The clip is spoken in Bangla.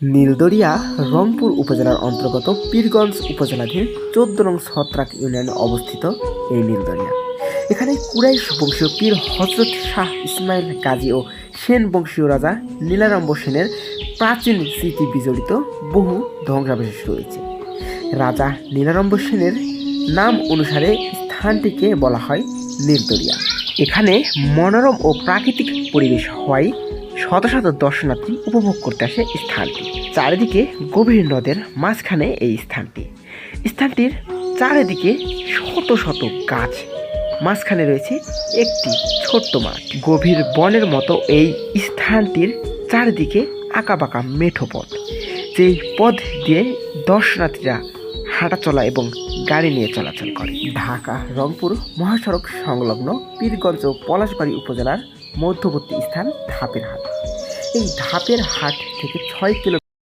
নীলদরিয়া, রংপুর উপজেলার অন্তর্গত পীরগঞ্জ উপজেলাধীন চোদ্দ নং ছত্রাক ইউনিয়নে অবস্থিত এই নীলদরিয়া। এখানে কুরাইশ বংশীয় পীর হজরত শাহ ইসমাইল গাজী ও সেন বংশীয় রাজা নীলারম্ব সেনের প্রাচীন স্মৃতি বিজড়িত বহু ধ্বংসাবশেষ রয়েছে। রাজা নীলারম্ব সেনের নাম অনুসারে স্থানটিকে বলা হয় নীলদরিয়া। এখানে মনোরম ও প্রাকৃতিক পরিবেশ হওয়ায় শত শত দর্শনার্থী উপভোগ করতে আসে স্থানটি। চারিদিকে গভীর নদের মাঝখানে এই স্থানটি। স্থানটির চারিদিকে শত শত গাছ। মাঝখানে রয়েছে একটি ছোট্ট মাঠ। গভীর বনের মতো এই স্থানটির চারিদিকে আঁকাবাঁকা মেঠো পথ। যেই পথ দিয়ে দর্শনার্থীরা হাঁটাচলা এবং গাড়ি নিয়ে চলাচল করে। ঢাকা, রংপুর মহাসড়ক সংলগ্ন পীরগঞ্জ পলাশবাড়ি উপজেলার মধ্যবর্তী স্থান ধাপের হাট। এই ধাপের হাট থেকে ছয় কিলো